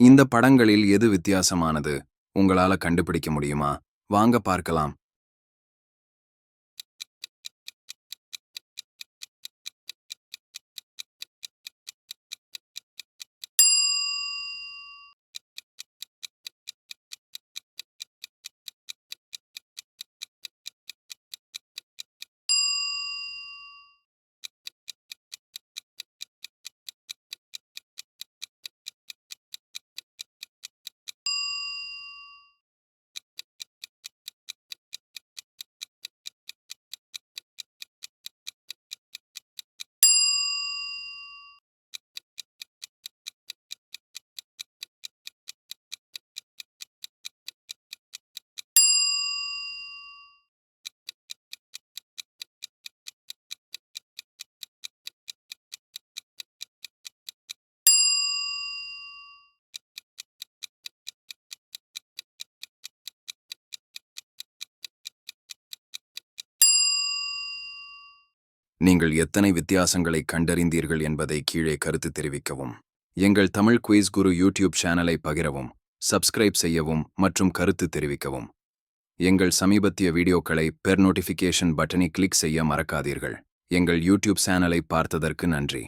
இந்த படங்களில் எது வித்தியாசமானது? உங்களால கண்டுபிடிக்க முடியுமா? வாங்க பார்க்கலாம். நீங்கள் எத்தனை வித்தியாசங்களை கண்டறிந்தீர்கள் என்பதை கீழே கருத்து தெரிவிக்கவும். எங்கள் தமிழ் குயிஸ் குரு யூடியூப் சேனலை பகிரவும் சப்ஸ்கிரைப் செய்யவும் மற்றும் கருத்து தெரிவிக்கவும். எங்கள் சமீபத்திய வீடியோக்களை பெர் நோட்டிஃபிகேஷன் பட்டனை கிளிக் செய்ய மறக்காதீர்கள். எங்கள் யூடியூப் சேனலை பார்த்ததற்கு நன்றி.